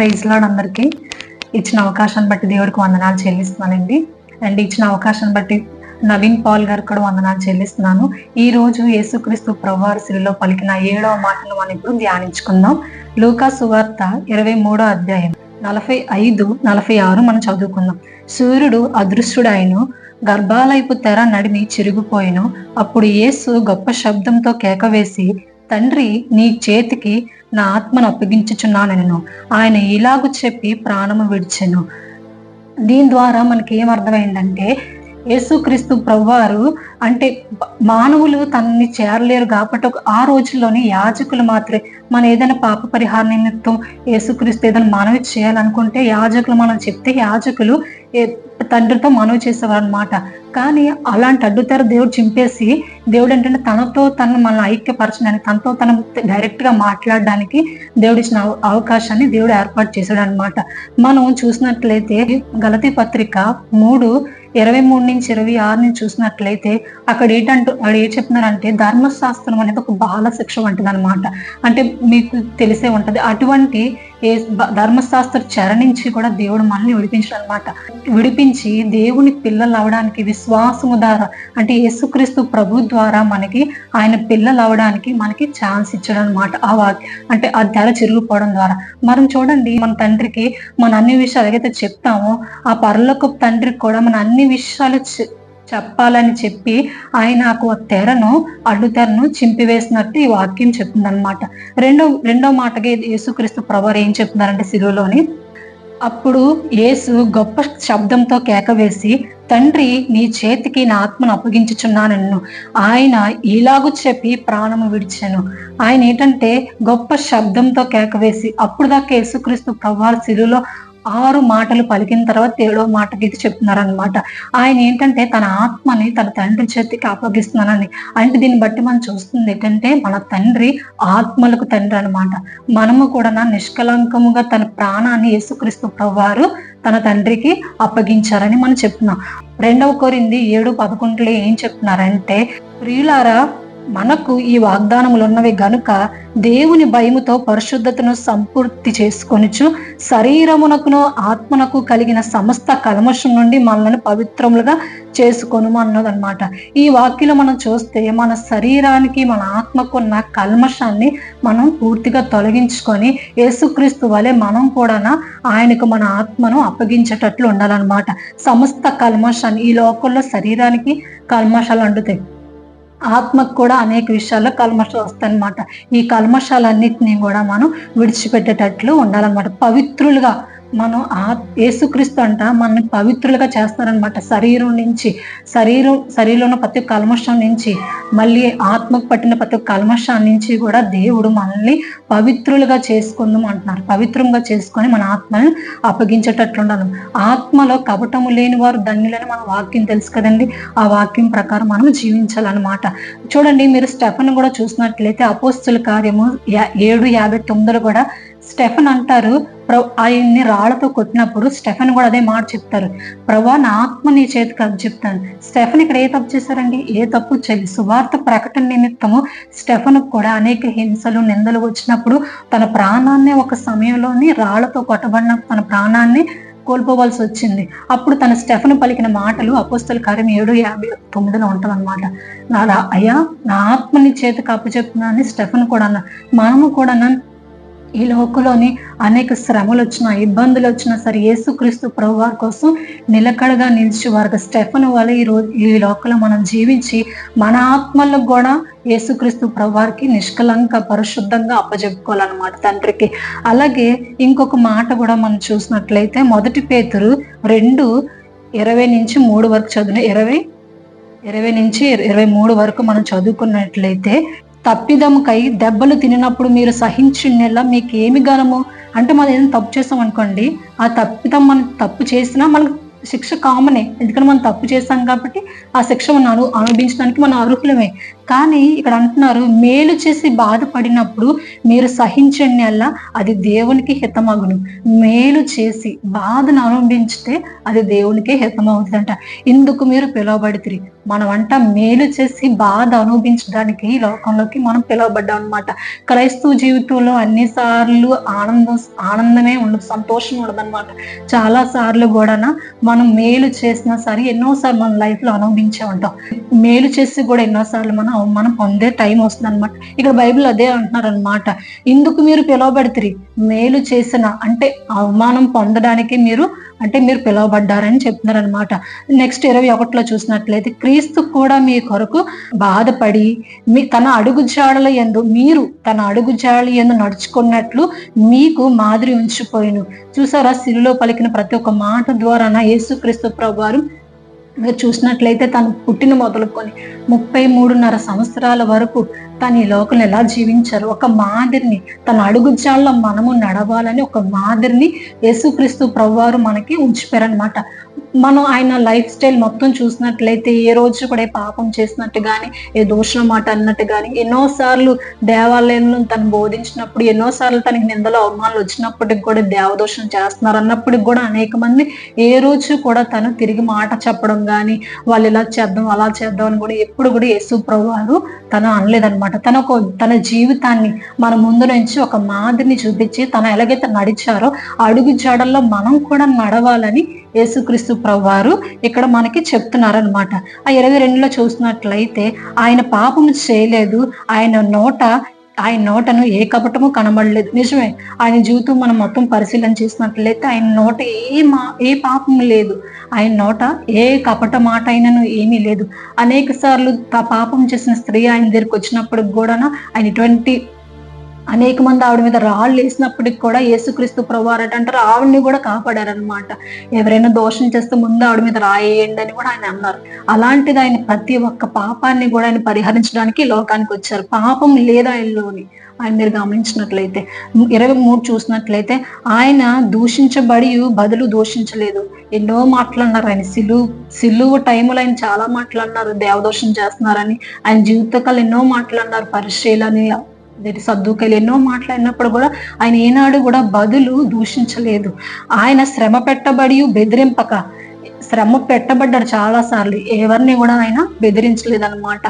Praise lord అందరికీ. ఇచ్చిన అవకాశాన్ని బట్టి దేవుడికి వందనాలు చెల్లిస్తున్నానండి. అండ్ ఇచ్చిన అవకాశాన్ని బట్టి నవీన్ పాల్ గారు కూడా వందనాలు చెల్లిస్తున్నాను. ఈ రోజు యేసుక్రీస్తు ప్రభువారి సిరిలో పలికిన ఏడవ మాటను మనం ఇప్పుడు ధ్యానించుకుందాం. లూకా సువార్త ఇరవై మూడో అధ్యాయం నలభై ఐదు నలభై ఆరు మనం చదువుకుందాం. సూర్యుడు అదృశ్యుడాయను గర్భాలయపు తెర నడిమి చిరిగిపోయిను. అప్పుడు యేసు గొప్ప శబ్దంతో కేకవేసి తండ్రి నీ చేతికి నా ఆత్మను అప్పగించుచున్నానను. ఆయన ఇలాగు చెప్పి ప్రాణము విడిచెను. దీని ద్వారా మనకి ఏం అర్థమైందంటే యేసుక్రీస్తు ప్రభువారు అంటే మానవులు తనని చేరలేరు కాబట్టి ఆ రోజుల్లోనే యాజకులు మాత్రమే మన ఏదైనా పాప పరిహార నిమిత్తం యేసుక్రీస్తు ఏదైనా మనవి చేయాలనుకుంటే యాజకులు మనం చెప్తే యాజకులు తండ్రితో మనవి చేసేవారు అనమాట కానీ అలాంటి అడ్డుతారు దేవుడు చింపేసి దేవుడు ఏంటంటే తనతో తను మనల్ని ఐక్యపరచడానికి తనతో తను డైరెక్ట్గా మాట్లాడడానికి దేవుడు ఇచ్చిన అవ- అవకాశాన్ని దేవుడు ఏర్పాటు చేశాడు అనమాట మనం చూసినట్లయితే గలతి పత్రిక మూడు ఇరవై మూడు నుంచి ఇరవై ఆరు నుంచి చూసినట్లయితే అక్కడ ఏంటంటూ అక్కడ ఏం చెప్తున్నారంటే ధర్మశాస్త్రం అనేది ఒక బాల శిక్ష వంటిది అనమాట అంటే మీకు తెలిసే ఉంటుంది. అటువంటి ఏ ధర్మశాస్త్ర చెర నుంచి కూడా దేవుడు మనల్ని విడిపించడం అనమాట విడిపించి దేవుని పిల్లలు అవడానికి విశ్వాసము ద్వారా అంటే యేసుక్రీస్తు ప్రభు ద్వారా మనకి ఆయన పిల్లలు అవడానికి మనకి ఛాన్స్ ఇచ్చడం అనమాట ఆ వాక్య అంటే ఆ ధర చిరిగిపోవడం ద్వారా. మనం చూడండి మన తండ్రికి మన అన్ని విషయాలు ఏదైతే చెప్తామో ఆ పరలోక తండ్రికి కూడా మన అన్ని విషయాలు చెప్పాలని చెప్పి ఆయన ఆ తెరను అడ్డు తెరను చింపివేసినట్టు ఈ వాక్యం చెప్తుందన్నమాట. రెండో రెండో మాటగా యేసుక్రీస్తు ప్రభు ఏం చెప్తున్నారంటే సిలువలోని అప్పుడు యేసు గొప్ప శబ్దంతో కేకవేసి తండ్రి నీ చేతికి నా ఆత్మను అప్పగించుచున్నానన్ను. ఆయన ఇలాగు చెప్పి ప్రాణము విడిచాను. ఆయన ఏంటంటే గొప్ప శబ్దంతో కేకవేసి అప్పుడు దాకా యేసుక్రీస్తు ప్రవార సిలువలో ఆరు మాటలు పలికిన తర్వాత ఏడో మాటకి ఇది చెప్తున్నారనమాట ఆయన ఏంటంటే తన ఆత్మని తన తండ్రి చేతికి అప్పగిస్తున్నానని. అంటే దీన్ని బట్టి మనం చూస్తుంది ఏంటంటే మన తండ్రి ఆత్మలకు తండ్రి అనమాట మనము కూడా నిష్కలంకముగా తన ప్రాణాన్ని యేసుక్రీస్తు ప్రభువారు తన తండ్రికి అప్పగించారని మనం చెప్తున్నాం. రెండవ కోరింది ఏడు పదకొండులో ఏం చెప్తున్నారంటే ప్రియులారా మనకు ఈ వాగ్దానములు ఉన్నవి గనుక దేవుని భయముతో పరిశుద్ధతను సంపూర్తి చేసుకొనుచు శరీరమునకును ఆత్మనకు కలిగిన సమస్త కల్మషం నుండి మనల్ని పవిత్రములుగా చేసుకొను అన్నదన్నమాట ఈ వాక్యలో మనం చూస్తే మన శరీరానికి మన ఆత్మకు ఉన్న కల్మషాన్ని మనం పూర్తిగా తొలగించుకొని యేసుక్రీస్తు వలె మనం కూడా ఆయనకు మన ఆత్మను అప్పగించేటట్లు ఉండాలన్నమాట. సమస్త కల్మషాన్ని ఈ లోకంలో శరీరానికి కల్మషాలు అంటుతాయి. ఆత్మకు కూడా అనేక విషయాల్లో కల్మషాలు వస్తాయన్నమాట ఈ కల్మషాలన్నింటినీ కూడా మనం విడిచిపెట్టేటట్లు ఉండాలన్నమాట. పవిత్రులుగా మనం ఆ యేసుక్రీస్తు అంట మనల్ని పవిత్రులుగా చేస్తారనమాట శరీరం నుంచి శరీరం శరీరంలో ప్రతి కల్మషం నుంచి మళ్ళీ ఆత్మకు పట్టిన ప్రతి ఒక్క కల్మషం నుంచి కూడా దేవుడు మనల్ని పవిత్రులుగా చేసుకుందాం అంటున్నారు. పవిత్రంగా చేసుకొని మన ఆత్మని అప్పగించేటట్లుండాలి. ఆత్మలో కపటము లేని వారు ధన్యులని మన వాక్యం తెలుసు కదండి. ఆ వాక్యం ప్రకారం మనం జీవించాలన్నమాట. చూడండి మీరు స్టెఫన్ కూడా చూసినట్లయితే అపోస్తుల కార్యము యా- ఏడు యాభై తొమ్మిదిలో కూడా స్టెఫన్ అంటారు ఆయన్ని రాళ్ళతో కొట్టినప్పుడు స్టెఫెన్ కూడా అదే మాట చెప్తారు. ప్రభా నా ఆత్మ నీ చేతికి అది చెప్తాను. స్టెఫన్ ఇక్కడ ఏ తప్పు చేశారండి? ఏ తప్పు చేయలేదు. సువార్త ప్రకటన నిమిత్తము స్టెఫెన్ కూడా అనేక హింసలు నిందలు వచ్చినప్పుడు తన ప్రాణాన్ని ఒక సమయంలోని రాళ్ళతో కొట్టబడిన తన ప్రాణాన్ని కోల్పోవలసి వచ్చింది. అప్పుడు తన స్టెఫన్ పలికిన మాటలు అపోస్తల కార్యం ఏడు యాభై తొమ్మిదిలో ఉంటుంది అనమాట నా అయ్యా నా ఆత్మని చేతికి అప్పచెప్తున్నానని స్టెఫన్ కూడా అన్న మనము కూడా ఈ లోకంలోని అనేక శ్రమలు వచ్చినా ఇబ్బందులు వచ్చినా సరే యేసుక్రీస్తు ప్రభు వారి కోసం నిలకడగా నిలిచి వారికి స్టెఫన్ వల్ల ఈ రోజు ఈ లోకంలో మనం జీవించి మన ఆత్మలకు కూడా యేసుక్రీస్తు ప్రభు వారికి నిష్కలంక పరిశుద్ధంగా అప్పజెప్పుకోవాలన్నమాట తండ్రికి. అలాగే ఇంకొక మాట కూడా మనం చూసినట్లయితే మొదటి పేతురు రెండు ఇరవై నుంచి మూడు వరకు చదివిన ఇరవై ఇరవై నుంచి ఇరవై మూడు వరకు మనం చదువుకున్నట్లయితే తప్పిదముకై దెబ్బలు తినినప్పుడు మీరు సహించినలా మీకు ఏమి గనము అంటే మనం ఏదైనా తప్పు చేసాం అనుకోండి ఆ తప్పిదం మనం తప్పు చేసినా మనకు శిక్ష కామనే. ఎందుకంటే మనం తప్పు చేస్తాం కాబట్టి ఆ శిక్ష మనం అను అనుభవించడానికి మనం అర్హులమే. కానీ ఇక్కడ అంటున్నారు మేలు చేసి బాధపడినప్పుడు మీరు సహించండి అలా అది దేవునికి హితమగును. మేలు చేసి బాధను అనుభవించితే అది దేవునికి హితమవుతుందంట. ఇందుకు మీరు పిలువబడితే మనం అంట మేలు చేసి బాధ అనుభవించడానికి ఈ లోకంలోకి మనం పిలువబడ్డాం అనమాట క్రైస్తవ జీవితంలో అన్ని సార్లు ఆనందం ఆనందమే ఉండదు సంతోషం ఉండదు అనమాట చాలా సార్లు కూడా మనం మేలు చేసినా సరే ఎన్నోసార్లు మన లైఫ్లో అనుభవించే ఉంటాం. మేలు చేసి కూడా ఎన్నోసార్లు మనం అవమానం పొందే టైం వస్తుంది అనమాట ఇక్కడ బైబిల్ అదే అంటున్నారు అనమాట ఇందుకు మీరు పిలువబడితిరి. మేలు చేసిన అంటే అవమానం పొందడానికి మీరు అంటే మీరు పిలువబడ్డారని చెప్తున్నారనమాట నెక్స్ట్ ఇరవై ఒకటిలో చూసినట్లయితే క్రీస్తు కూడా మీ కొరకు బాధపడి మీ తన అడుగు జాడల ఎందు మీరు తన అడుగు జాడల ఎందు నడుచుకున్నట్లు మీకు మాదిరి ఉంచిపోయిను. చూసారా? సిరిలో పలికిన ప్రతి ఒక్క మాట ద్వారా యేసుక్రీస్తు ప్రభు వారు మీరు చూసినట్లయితే తను పుట్టిన మొదలుకొని ముప్పై మూడున్నర సంవత్సరాల వరకు తను ఈ లోకంలో ఎలా జీవించారు ఒక మాదిరిని తన అడుగుజాల్లో మనము నడవాలని ఒక మాదిరిని యేసుక్రీస్తు ప్రభువారు మనకి ఉంచిపోయారనమాట మనం ఆయన లైఫ్ స్టైల్ మొత్తం చూసినట్లయితే ఏ రోజు కూడా ఏ పాపం చేసినట్టు కానీ ఏ దోషం మాట అన్నట్టు కానీ ఎన్నోసార్లు దేవాలయంలో తను బోధించినప్పుడు ఎన్నోసార్లు తనకి నిందలు అవమానాలు వచ్చినప్పటికి కూడా దేవదోషం చేస్తున్నారు అన్నప్పటికి కూడా అనేక మంది ఏ రోజు కూడా తను తిరిగి మాట చెప్పడం కానీ వాళ్ళు ఇలా చేద్దాం అలా చేద్దాం అని కూడా ఎప్పుడు కూడా యేసు ప్రభు వారు తను అనలేదన్నమాట. తన ఒక తన జీవితాన్ని మన ముందు నుంచి ఒక మాదిరిని చూపించి తను ఎలాగైతే నడిచారో అడుగు జాడల్లో మనం కూడా నడవాలని యేసుక్రీస్తు ప్రభువారు ఇక్కడ మనకి చెప్తున్నారనమాట. ఆ ఇరవై రెండులో చూసినట్లయితే ఆయన పాపం చేయలేదు. ఆయన నోట ఆయన నోటను ఏ కపటము కనబడలేదు. నిజమే ఆయన జీవితం మనం మొత్తం పరిశీలన చేసినట్లయితే ఆయన నోట ఏ మా ఏ పాపం లేదు. ఆయన నోట ఏ కపట మాట అయినను ఏమీ లేదు. అనేక సార్లు పాపం చేసిన స్త్రీ ఆయన దగ్గరికి వచ్చినప్పుడు కూడా ఆయన ఇటువంటి అనేక మంది ఆవిడ మీద రాళ్ళు వేసినప్పటికి కూడా యేసుక్రీస్తు ప్రభువారట అంటారు. ఆవిడని కూడా కాపాడారనమాట ఎవరైనా దోషం చేస్తే ముందు ఆవిడ మీద రాయేయండి అని కూడా ఆయన అన్నారు. అలాంటిది ఆయన ప్రతి ఒక్క పాపాన్ని కూడా ఆయన పరిహరించడానికి లోకానికి వచ్చారు. పాపం లేదు ఆయనలోని. ఆయన మీరు గమనించినట్లయితే ఇరవై మూడు చూసినట్లయితే ఆయన దూషించబడి బదులు దూషించలేదు. ఎన్నో మాట్లాడినారు ఆయన. సిలువు సిలువు టైంలో ఆయన చాలా మాట్లాడినారు దేవదోషం చేస్తున్నారని. ఆయన జీవితకాలు ఎన్నో మాట్లాడినారు పరిశీలని సర్దుకలు ఎన్నో మాట్లాడినప్పుడు కూడా ఆయన ఏనాడు కూడా బదులు దూషించలేదు. ఆయన శ్రమ పెట్టబడి బెదిరింపక శ్రమ పెట్టబడ్డాడు చాలా సార్లు ఎవరిని కూడా ఆయన బెదిరించలేదన్నమాట.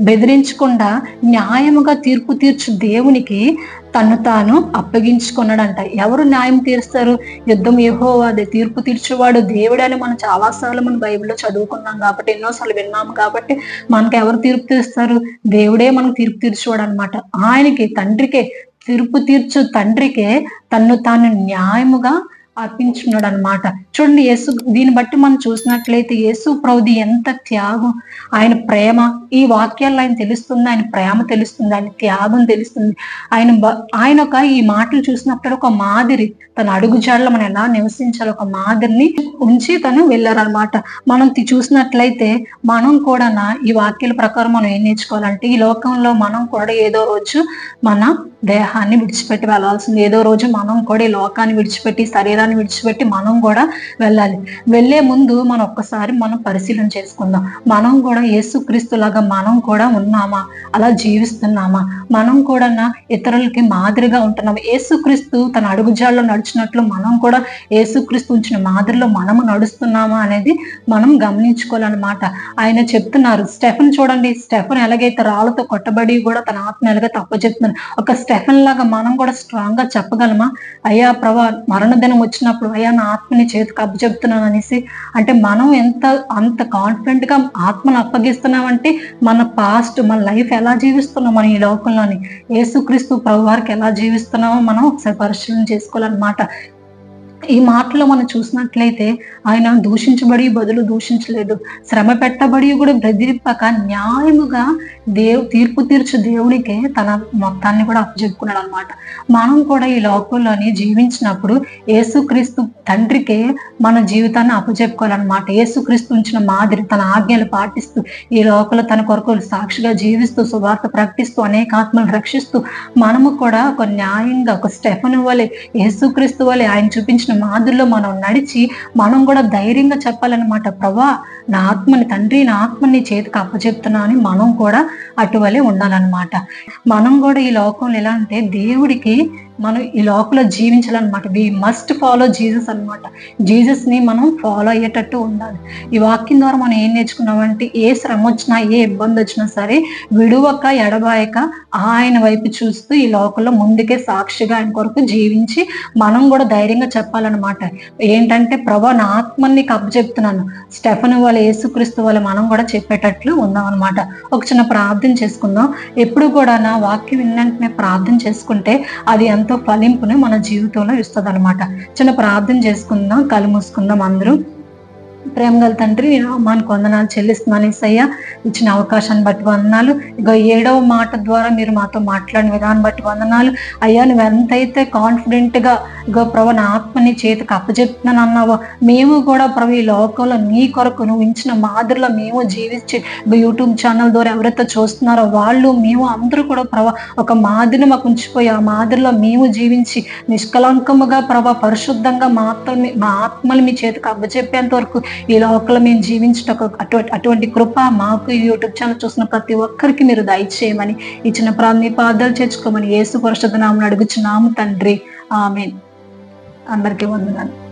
బెదిరించకుండా న్యాయముగా తీర్పు తీర్చు దేవునికి తను తాను అప్పగించుకున్నాడంట. ఎవరు న్యాయం తీరుస్తారు? యుద్ధం ఏహో అదే తీర్పు తీర్చేవాడు దేవుడు అని మనం చాలాసార్లు మనం బైబిల్లో చదువుకున్నాం కాబట్టి ఎన్నోసార్లు విన్నాము కాబట్టి మనకు ఎవరు తీర్పు తీరుస్తారు? దేవుడే మనకు తీర్పు తీర్చేవాడు అనమాట ఆయనకి తండ్రికే తీర్పు తీర్చు తండ్రికే తను తాను న్యాయముగా అర్పించున్నాడు అనమాట చూడండి యేసు దీన్ని బట్టి మనం చూసినట్లయితే యేసు ప్రౌది ఎంత త్యాగం. ఆయన ప్రేమ ఈ వాక్యాల్లో ఆయన తెలుస్తుంది ఆయన ప్రేమ తెలుస్తుంది ఆయన త్యాగం తెలుస్తుంది. ఆయన ఆయన ఒక ఈ మాటలు చూసినప్పుడు ఒక మాదిరి తన అడుగుజాడలో మనం ఎలా నివసించాలి ఒక మాదిరిని ఉంచి తను వెళ్ళారనమాట మనం చూసినట్లయితే మనం కూడా ఈ వాక్యాల ప్రకారం మనం ఏం నేర్చుకోవాలంటే ఈ లోకంలో మనం కూడా ఏదో రోజు మన దేహాన్ని విడిచిపెట్టి వెళ్ళాల్సింది. ఏదో రోజు మనం కూడా ఈ లోకాన్ని విడిచిపెట్టి శరీరాన్ని విడిచిపెట్టి మనం కూడా వెళ్ళాలి. వెళ్ళే ముందు మనం ఒక్కసారి మనం పరిశీలన చేసుకుందాం. మనం కూడా యేసుక్రీస్తులాగా మనం కూడా ఉన్నామా? అలా జీవిస్తున్నామా? మనం కూడా ఇతరులకి మాదిరిగా ఉంటున్నాము? యేసుక్రీస్తు తన అడుగుజాల్లో నడిచినట్లు మనం కూడా యేసుక్రీస్తు ఉంచిన మాదిరిలో మనము నడుస్తున్నామా అనేది మనం గమనించుకోవాలన్నమాట. ఆయన చెప్తున్నారు స్టెఫన్ చూడండి స్టెఫన్ ఎలాగైతే రాళ్ళతో కొట్టబడి కూడా తన ఆత్మ ఎలాగ తప్ప చెప్తున్నారు ఒక స్టెఫన్ లాగా మనం కూడా స్ట్రాంగ్గా చెప్పగలమా? అయ్యా ప్రభా మరణ దినం వచ్చినప్పుడు అయ్యా నా ఆత్మని చేతికి అప్పచెప్తున్నాను అనేసి అంటే మనం ఎంత అంత కాన్ఫిడెంట్గా ఆత్మను అప్పగిస్తున్నామంటే మన పాస్ట్ మన లైఫ్ ఎలా జీవిస్తున్నాం మన ఈ లోకంలోని? యేసుక్రీస్తు ప్రభు వారికి ఎలా జీవిస్తున్నామో మనం ఒకసారి పరిశీలన చేసుకోవాలన్నమాట. ఈ మాటలో మనం చూసినట్లయితే ఆయన దూషించబడి బదులు దూషించలేదు. శ్రమ పెట్టబడి కూడా బెదిరింపక న్యాయముగా దేవు తీర్పు తీర్చు దేవునికే తన మొత్తాన్ని కూడా అప్పచెప్పుకున్నాడు అనమాట మనం కూడా ఈ లోకంలోని జీవించినప్పుడు యేసుక్రీస్తు తండ్రికే మన జీవితాన్ని అప్పచెప్పుకోవాలన్నమాట. యేసుక్రీస్తు ఉంచిన మాదిరి తన ఆజ్ఞలు పాటిస్తూ ఈ లోకంలో తన కొరకు సాక్షిగా జీవిస్తూ సువార్త ప్రకటిస్తూ అనేక ఆత్మలు రక్షిస్తూ మనము కూడా ఒక న్యాయంగా ఒక స్టెఫన్ వలె యేసుక్రీస్తు వలె ఆయన చూపించిన జీవించిన మాదిరిలో మనం నడిచి మనం కూడా ధైర్యంగా చెప్పాలన్నమాట. ప్రభా నా ఆత్మని తండ్రి నా ఆత్మని చేతికి అప్పచెప్తున్నా అని మనం కూడా అటువలే ఉండాలన్నమాట. మనం కూడా ఈ లోకంలో ఎలా అంటే దేవుడికి మనం ఈ లోపల జీవించాలన్నమాట. వి మస్ట్ ఫాలో జీసస్ అనమాట జీసస్ని మనం ఫాలో అయ్యేటట్టు ఉండాలి. ఈ వాక్యం ద్వారా మనం ఏం నేర్చుకున్నామంటే ఏ శ్రమ వచ్చినా ఏ ఇబ్బంది వచ్చినా సరే విడువక ఎడబాయక ఆయన వైపు చూస్తూ ఈ లోకంలో ముందుకే సాక్షిగా ఆయన కొరకు జీవించి మనం కూడా ధైర్యంగా చెప్పాలన్నమాట. ఏంటంటే ప్రభా నా ఆత్మని నీకు అప్పచెప్తున్నాను. స్టెఫన్ వాళ్ళ యేసుక్రీస్తు వాళ్ళ మనం కూడా చెప్పేటట్లు ఉందాం అనమాట ఒక చిన్న ప్రార్థన చేసుకుందాం. ఎప్పుడు కూడా నా వాక్యం విన్నంటనే ప్రార్థన చేసుకుంటే అది ఎంత ఫలింపుని మన జీవితంలో ఇస్తుంది అనమాట చిన్న ప్రార్థన చేసుకుందాం కళ్ళు మూసుకుందాం అందరూ. ప్రేమ గల తండ్రి నేను అమ్మానికి వందనాలు చెల్లిస్తున్నాను ఈసయ్య ఇచ్చిన అవకాశాన్ని బట్టి వందనాలు. ఇక ఏడవ మాట ద్వారా మీరు మాతో మాట్లాడిన విధానం బట్టి వందనాలు. అయ్యా నువ్వు ఎంతైతే కాన్ఫిడెంట్గా ఇగో ప్రభు నా ఆత్మని చేతికి అప్పచెప్తున్నాను అన్నావో మేము కూడా ప్రభు ఈ లోకంలో నీ కొరకు నువ్వు ఇచ్చిన మాదిరిలో మేము జీవించి యూట్యూబ్ ఛానల్ ద్వారా ఎవరైతే చూస్తున్నారో వాళ్ళు మేము అందరూ కూడా ప్రభా ఒక మాదిరిని మాకు ఉంచిపోయి ఆ మాదిరిలో మేము జీవించి నిష్కలంకముగా ప్రభా పరిశుద్ధంగా మా ఆత్మని మా ఆత్మలు మీ చేతికి అప్పచెప్పేంత వరకు ఈ లోకల మేము జీవించటకు అటువంటి అటువంటి కృప మాకు యూట్యూబ్ ఛానల్ చూసిన ప్రతి ఒక్కరికి మీరు దయచేయమని ఇచ్చిన ప్రాణి పాదాలు చేర్చుకోమని యేసు పరిషత్ నామని అడుగుచున్నాము తండ్రి. ఆమె అందరికీ వందనాలు.